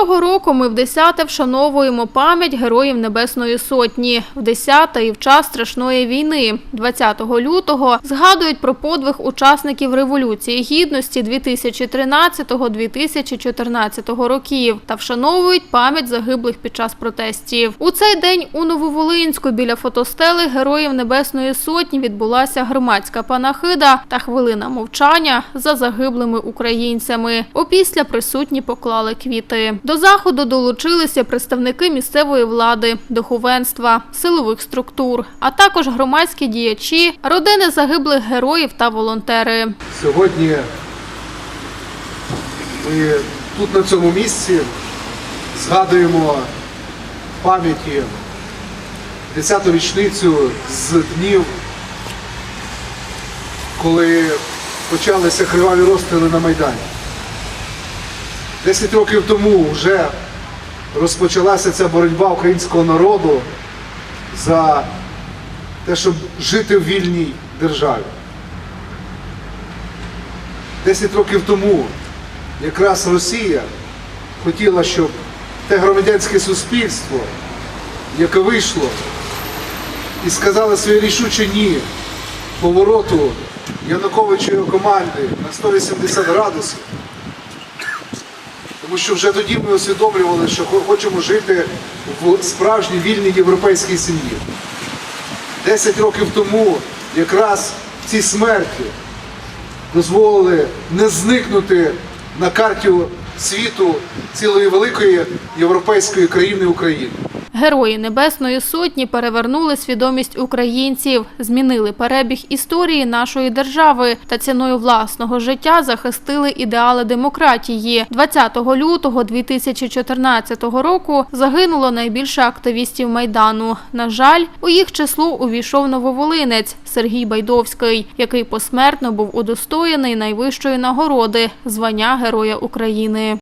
Цього року ми в 10-те вшановуємо пам'ять героїв Небесної Сотні. В 10-те і в час страшної війни. 20 лютого згадують про подвиг учасників Революції Гідності 2013-2014 років та вшановують пам'ять загиблих під час протестів. У цей день у Нововолинську біля фотостели Героїв Небесної Сотні відбулася громадська панахида та хвилина мовчання за загиблими українцями. Опісля присутні поклали квіти. До заходу долучилися представники місцевої влади, духовенства, силових структур, а також громадські діячі, родини загиблих героїв та волонтери. Сьогодні ми тут на цьому місці згадуємо пам'яті 10-ту річницю з днів, коли почалися криваві розстріли на Майдані. Десять років тому вже розпочалася ця боротьба українського народу за те, щоб жити в вільній державі. Десять років тому якраз Росія хотіла, щоб те громадянське суспільство, яке вийшло і сказало своє рішуче ні повороту Януковича його команди на 180 градусів. Тому що вже тоді ми усвідомлювали, що хочемо жити в справжній вільній європейській сім'ї. Десять років тому якраз ці смерті дозволили не зникнути на карті світу цілої великої європейської країни України. Герої Небесної Сотні перевернули свідомість українців, змінили перебіг історії нашої держави та ціною власного життя захистили ідеали демократії. 20 лютого 2014 року загинуло найбільше активістів Майдану. На жаль, у їх число увійшов нововолинець Сергій Байдовський, який посмертно був удостоєний найвищої нагороди – звання Героя України.